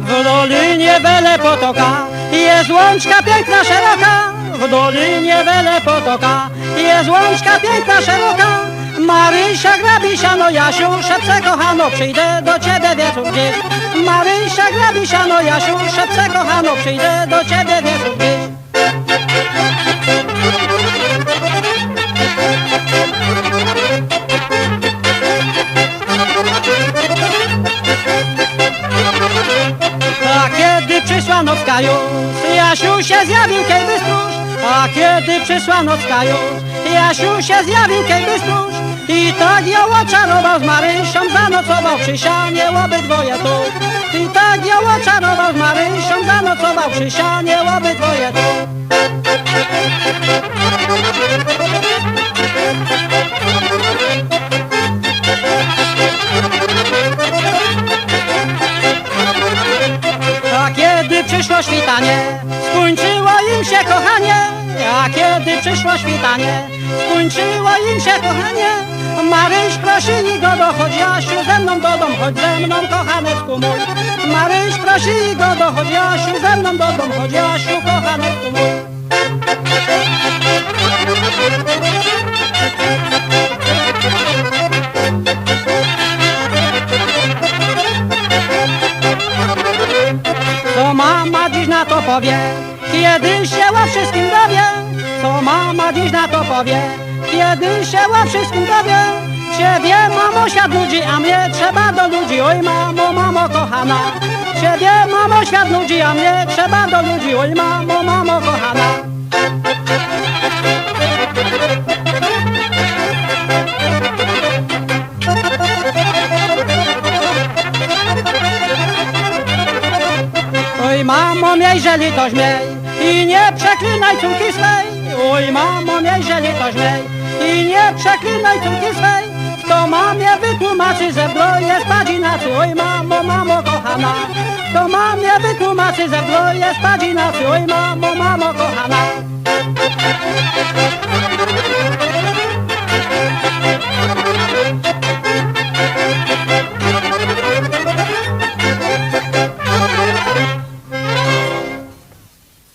W dolinie wele potoka jest łączka piękna szeroka. W dolinie wele potoka jest łączka piękna szeroka. Marysia Grabisiano, Jasiu, szepce kochano, przyjdę do ciebie wieczór dziś. Marysia Grabisiano, Jasiu, szepce kochano, przyjdę do ciebie wieczór przyszła nocka już, Jasiu się zjawił kiedy stróż. A kiedy przyszła nocka już, Jasiu się zjawił kiedy stróż. I tak ją oczarował z Marysią, zanocował przy sianie obydwoje tu. I tak ją oczarował z Marysią, zanocował przy sianie obydwoje tu. Przyszło świtanie, skończyło im się kochanie. A kiedy przyszło świtanie, skończyło im się kochanie. Maryś prosili go do chodź Jasiu, ze mną do dom, chodź ze mną kochaneczku mój. Maryś prosili go do chodź Jasiu, ze mną do dom, chodź Jasiu, dziś na to powie, kiedy się o wszystkim dowie? Co mama dziś na to powie, kiedy się o wszystkim dowie? Ciebie mamo świat nudzi, a mnie trzeba do ludzi, oj mamo, mamo kochana. Ciebie mamo świat nudzi, a mnie trzeba do ludzi, oj mamo, mamo kochana. Oj mamo, miejże litość miej i nie przeklinaj córki swej. Oj mamo, miejże litość miej i nie przeklinaj córki swej. Kto mamie wytłumaczy, że w groje spać inaczej. Oj mamo, mamo kochana. Kto mamie wytłumaczy, że w groje